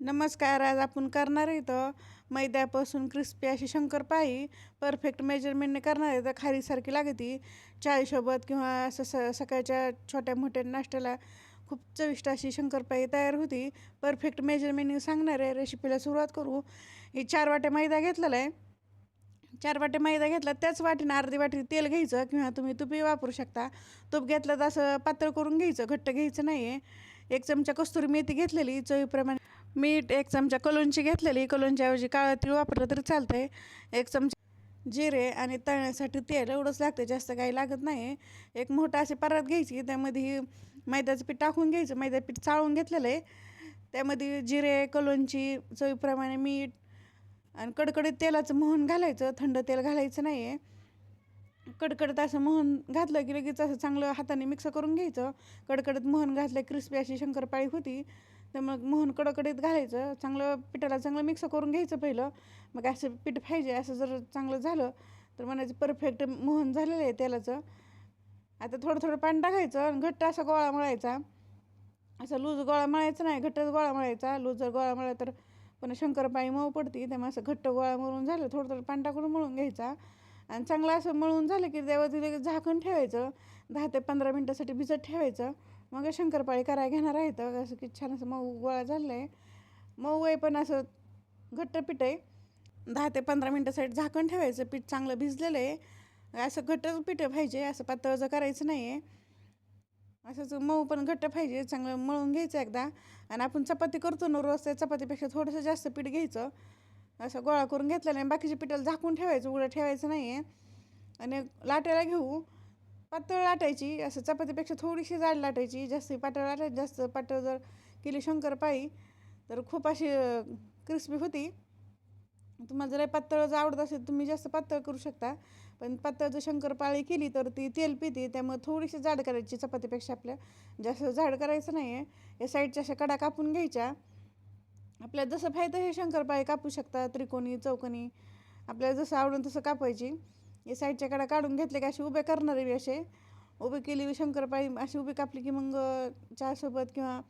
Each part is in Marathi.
नमस्कार आज आपण करणार आहे इथं मैद्यापासून क्रिस्पी अशी शंकरपाळी परफेक्ट मेजरमेंटने करणार आहे. तर खारीसारखी लागते. चायसोबत किंवा असं स सकाळच्या छोट्या मोठ्या नाश्त्याला खूप चविष्ट अशी शंकरपाळी तयार होती. परफेक्ट मेजरमेंटने सांगणार आहे. रेसिपीला सुरुवात करू. हे चार वाट्या मैदा घेतलेला आहे. चार वाटे मैदा घेतला त्याच वाटीनं अर्धी वाटी तेल घ्यायचं किंवा तुम्ही तुपी वापरू शकता. तूप घेतलं तर असं पातळ करून घ्यायचं घट्ट घ्यायचं नाही आहे एक चमचा कस्तुरी मेथी घेतलेली चवीप्रमाणे मीठ एक चमचा कलोंची घेतलेली. कलोंच्याऐवजी काळं तीळ वापरलं तरी चालतं आहे एक चमचा जिरे आणि तळण्यासाठी तेल एवढंच लागतं जास्त काही लागत नाही एक मोठा अशी परात घ्यायची त्यामध्ये मैद्याचं पीठ टाकून घ्यायचं. मैद्याचं पीठ चाळून घेतलेलं आहे त्यामध्ये जिरे कलोंची चवीप्रमाणे मीठ आणि कडकडीत तेलाचं मोहन घालायचं. थंड तेल घालायचं नाही आहे कडकडत असं मोहन घातलं की लगेच असं चांगलं हाताने मिक्स करून घ्यायचं. कडकडत मोहन घातलं क्रिस्पी अशी शंकरपाळी होती. तर मग मोहन कडकडीत घालायचं चांगलं पिठाला चांगलं मिक्स करून घ्यायचं पहिलं. मग असं पीठ पाहिजे असं जर चांगलं झालं तर म्हणायचं परफेक्ट मोहन झालेलं आहे तेलाचं. आता थोडं थोडं पाणी टाकायचं आणि घट्ट असा गोळा मळायचा. असं लूज गोळा मळायचा नाही घट्टच गोळा मळायचा. लूज जर गोळा मळला तर पण शंकरपाळी मऊ पडते त्यामुळे असं घट्ट गोळा मळून झालं थोडं थोडं पाणी टाकून मळून घ्यायचा. आणि चांगलं असं मळून झालं की त्यावरती लगेच झाकण ठेवायचं. दहा ते पंधरा मिनटासाठी भिजत ठेवायचं. मग शंकरपाळी करायला घेणार आहे तर असं की छान असं मऊ गोळा झालं आहे मऊ आहे पण असं घट्ट पीठ आहे. दहा ते पंधरा मिनटासाठी झाकण ठेवायचं पीठ चांगलं भिजलेलं आहे. असं घट्ट पीठ पाहिजे असं पातळचं करायचं नाही आहे असंच मऊ पण घट्ट पाहिजे चांगलं मळून घ्यायचं एकदा. आणि आपण चपाती करतो ना रोज त्या चपातीपेक्षा थोडंसं जास्त पीठ घ्यायचं. असं गोळा करून घेतलं नाही बाकीच्या पिठाला झाकून ठेवायचं उघडं ठेवायचं नाही आहे आणि लाटायला घेऊ. पातळ लाटायची असं चपातीपेक्षा थोडीशी जाड लाटायची जास्त पातळ लाटायची जास्त पातळ जर केली शंकरपाळी तर खूप अशी क्रिस्पी होती. तुम्हाला जर पातळ जर आवडत असेल तुम्ही जास्त पातळ करू शकता. पण पातळ जर शंकरपाळी केली तर ती तेल पिते त्यामुळे थोडीशी जाड करायची चपातीपेक्षा आपल्या. जास्त जाड करायचं नाही आहे या साईडच्या अशा कडा कापून घ्यायच्या. आपल्याला जसं फायदा हे शंकरपाळी कापू शकता त्रिकोणी चौकोनी आपल्याला जसं आवडून तसं कापायची हे साईडच्या कडा काढून घेतले की असे उभे करणारे बी असे. उभी केली शंकरपाळी अशी उभी कापली की मग चहासोबत किंवा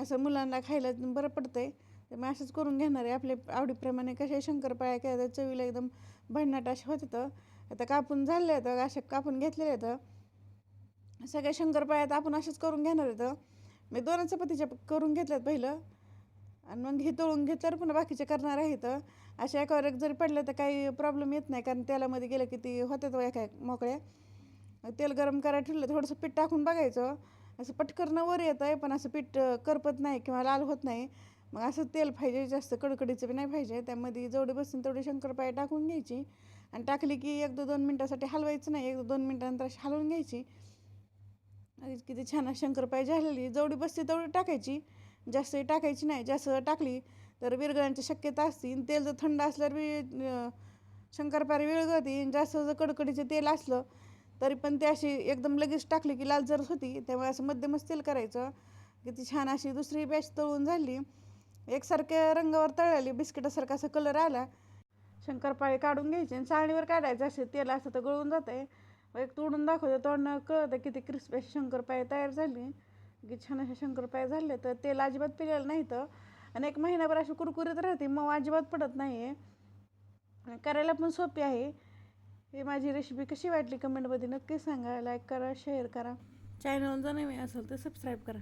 असं मुलांना खायला बरं पडतं आहे तर मी असंच करून घेणार आहे. आपल्या आवडीप्रमाणे कशा शंकरपाळ्या केल्या तर चवीला एकदम भन्नाट असे होत तर आता कापून झाले आहेत असे कापून घेतलेले आहेत. सगळ्या शंकरपाळ्यात आपण असेच करून घेणार आहेत. मी दोन चपातीच्या करून घेतल्यात पहिलं. आणि मग हे तळून घेतल्यावर पुन्हा बाकीचे करणार आहेत. अशा एकावर एक जरी पडलं तर काही प्रॉब्लेम येत नाही. कारण तेलामध्ये गेलं की ती होतात एका मोकळ्या. तेल गरम करायला ठेवलं थोडंसं पीठ टाकून बघायचं. असं पटकरणं वर येतं आहे पण असं पीठ करपत नाही किंवा लाल होत नाही. मग असं तेल पाहिजे जास्त कडकडीचं बी नाही पाहिजे. त्यामध्ये जेवढे बसून तेवढी शंकरपाळी टाकून घ्यायची. आणि टाकली की एक दोन मिनटासाठी हलवायचं नाही. एक दोन मिनटानंतर अशी हलवून घ्यायची. किती छान शंकरपाळी झालेली. जेवढी बसते तेवढी टाकायची. जास्त टाकायची नाही. जास्त टाकली तर विरगळण्याची शक्यता असते. तेल जर थंड असल्यावर वि शंकरपाळी विरगळती जास्त जर कडकडीचं तेल असलं तरी पण ते अशी एकदम लगेच टाकली की लाल जरच होती. त्यामुळे असं मध्यमच तेल करायचं. की ती छान अशी दुसरी बॅच तळून झाली. एकसारख्या रंगावर तळली. बिस्किटासारखा असा कलर आला. शंकरपाळी काढून घ्यायची आणि चाळणीवर काढायचं. असे तेल असं तर गळून जातं आहे एक तोडून दाखवतं. तोडणं कळतं किती क्रिस्पी अशी शंकरपाळी तयार झाली. की छान अशा शंकरपाळी झाले. तर तेल अजिबात पिलेलं नाही तर आणि एक महिनाभर अशी कुरकुरीत राहते मग अजिबात पडत नाही आहे करायला पण सोपी आहे. ही माझी रेसिपी कशी वाटली कमेंटमध्ये नक्की सांगा. लाईक करा शेअर करा. चॅनल जर नवीन असेल तर सबस्क्राईब करा.